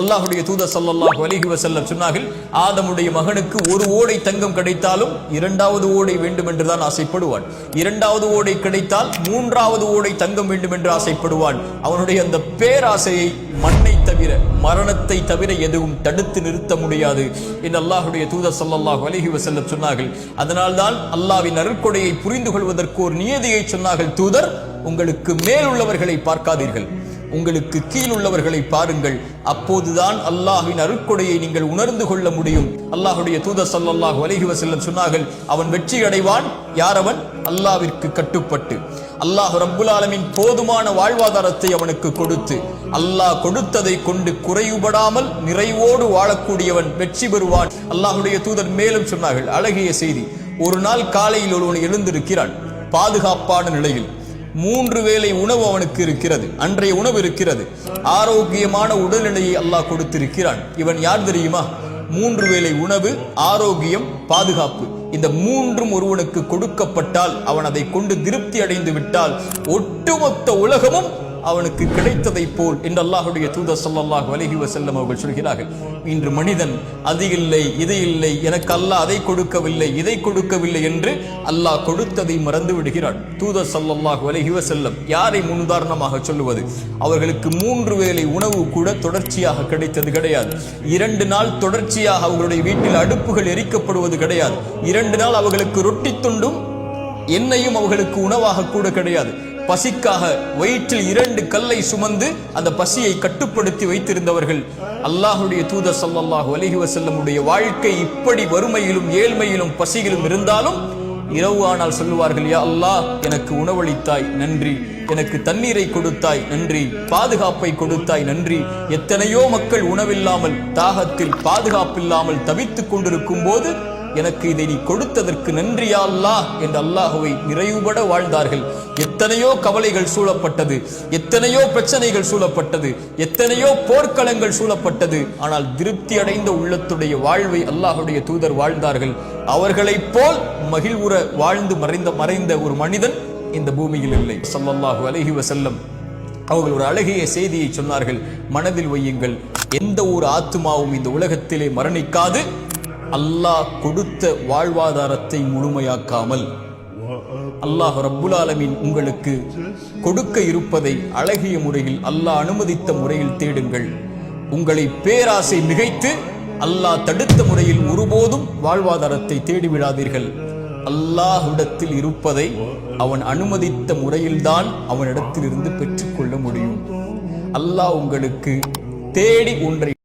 அல்லாஹுடைய தூதர் ஸல்லல்லாஹு அலிஹி வசல்லம் சொன்னார்கள் ஆதமுடைய மகனுக்கு ஒரு ஓடை தங்கம் கிடைத்தாலும் இரண்டாவது ஓடை வேண்டும் என்றுதான் ஆசைப்படுவான். இரண்டாவது ஓடை கிடைத்தால் மூன்றாவது ஓடை தங்கம் வேண்டும் என்று ஆசைப்படுவான். அவனுடைய அந்த பேராசையை மண்ணை தவிர மரணத்தை தவிர எதுவும் தடுத்து நிறுத்த முடியாது என்று அல்லாஹுடைய தூதர் ஸல்லல்லாஹு அலிஹி வசல்லம் சொன்னார்கள். அதனால்தான் அல்லாவின் அருட்கொடையை புரிந்து கொள்வதற்கு ஒரு நியதியை சொன்னார்கள் தூதர். உங்களுக்கு மேல் உள்ளவர்களை பார்க்காதீர்கள். உங்களுக்கு கீழ் உள்ளவர்களை பாருங்கள். அப்போதுதான் அல்லாஹின் அருட்கொடையை நீங்கள் உணர்ந்து கொள்ள முடியும். அல்லாஹுடைய தூத சல்லாஹ் அலைஹி வசல்லம் சொன்னார்கள் அவன் வெற்றி அடைவான். யார் அவன்? அல்லாவிற்கு கட்டுப்பட்டு. அல்லாஹ் ரப்புல் போதுமான வாழ்வாதாரத்தை அவனுக்கு கொடுத்து அல்லாஹ் கொடுத்ததை கொண்டு குறைவுபடாமல் நிறைவோடு வாழக்கூடியவன் வெற்றி பெறுவான். அல்லாஹ்வுடைய தூதர் மேலும் சொன்னார்கள் அழகிய செய்தி ஒரு நாள் காலையில் ஒருவன் எழுந்திருக்கிறான் பாதுகாப்பான நிலையில். மூன்று வேளை உணவு அவனுக்கு இருக்கிறது. அன்றைய உணவு இருக்கிறது. ஆரோக்கியமான உடல்நிலையை அல்லாஹ் கொடுத்திருக்கிறான். இவன் யார் தெரியுமா? மூன்று வேளை உணவு ஆரோக்கியம் பாதுகாப்பு. இந்த மூன்றும் ஒருவனுக்கு கொடுக்கப்பட்டால் அவன் அதை கொண்டு திருப்தி அடைந்து விட்டால் ஒட்டுமொத்த உலகமும் அவனுக்கு கிடைத்ததைப் போல் என்று அல்லாஹுடைய தூதர் ஸல்லல்லாஹு வலகி வசல்லம் அவர்கள் சொல்கிறார்கள். இன்று மனிதன் அது இல்லை இது இல்லை எனக்கு அல்லாஹ் அதை கொடுக்கவில்லை இதை கொடுக்கவில்லை என்று அல்லாஹ் கொடுத்ததை மறந்து விடுகிறான். தூதர் ஸல்லல்லாஹு வலகி வசல்லம் யாரை முன்னுதாரணமாக சொல்லுவது? அவர்களுக்கு மூன்று வேளை உணவு கூட தொடர்ச்சியாக கிடைத்தது கிடையாது. இரண்டு நாள் தொடர்ச்சியாக அவர்களுடைய வீட்டில் அடுப்புகள் எரிக்கப்படுவது கிடையாது. இரண்டு நாள் அவர்களுக்கு ரொட்டி துண்டும் எண்ணெயும் அவர்களுக்கு உணவாக கூட கிடையாது. பசிக்காக வயிற்றில் இரண்டு கல்லை சுமந்து அந்த பசியை கட்டுப்படுத்தி வைத்திருந்தவர்கள். அல்லாஹுடைய தூதர் சல்லாஹு அலைஹி வசல்லமுடைய வாழ்க்கை இப்படி வறுமையிலும் ஏழ்மையிலும் பசியிலும் இருந்தாலும் இரவு ஆனால் சொல்லுவார்கள் யா அல்லாஹ் எனக்கு உணவளித்தாய் நன்றி. எனக்கு தண்ணீரை கொடுத்தாய் நன்றி. பாதுகாப்பை கொடுத்தாய் நன்றி. எத்தனையோ மக்கள் உணவில்லாமல் தாகத்தில் பாதுகாப்பில்லாமல் தவித்துக் கொண்டிருக்கும் போது எனக்கு இதை நீ கொடுத்ததற்கு நன்றியா அல்லாஹ் என்று அல்லாஹுவை நிறைவுபட வாழ்ந்தார்கள். எத்தனையோ கவலைகள் சூழப்பட்டது. எத்தனையோ பிரச்சனைகள் சூழப்பட்டது. எத்தனையோ போர்க்களங்கள் சூழப்பட்டது. ஆனால் திருப்தி அடைந்த உள்ளத்துடைய வாழ்வை அல்லாஹுடைய தூதர் வாழ்ந்தார்கள். அவர்களைப் போல் மகிழ்வுற வாழ்ந்து மறைந்த மறைந்த ஒரு மனிதன் இந்த பூமியில் இல்லை. ஸல்லல்லாஹு அலஹி வசல்லம் அவர்கள் ஒரு அழகிய செய்தியை சொன்னார்கள். மனதில் வையுங்கள். எந்த ஒரு ஆத்துமாவும் இந்த உலகத்திலே மரணிக்காது. அல்லாஹ் கொடுத்த வாழ்வாதாரத்தை முழுமையாக்காமல் அல்லாஹ் ரப்புல் ஆலமின் உங்களுக்கு கொடுக்க இருப்பதை அழகிய முறையில் அல்லாஹ் அனுமதித்த முறையில் தேடுங்கள். உங்களை பேராசை மிகைத்து அல்லாஹ் தடுத்த முறையில் ஒருபோதும் வாழ்வாதாரத்தை தேடிவிடாதீர்கள். அல்லாஹ்விடத்தில் இருப்பதை அவன் அனுமதித்த முறையில்தான் அவனிடத்திலிருந்து பெற்றுக்கொள்ள முடியும். அல்லாஹ் உங்களுக்கு தேடி ஒன்றை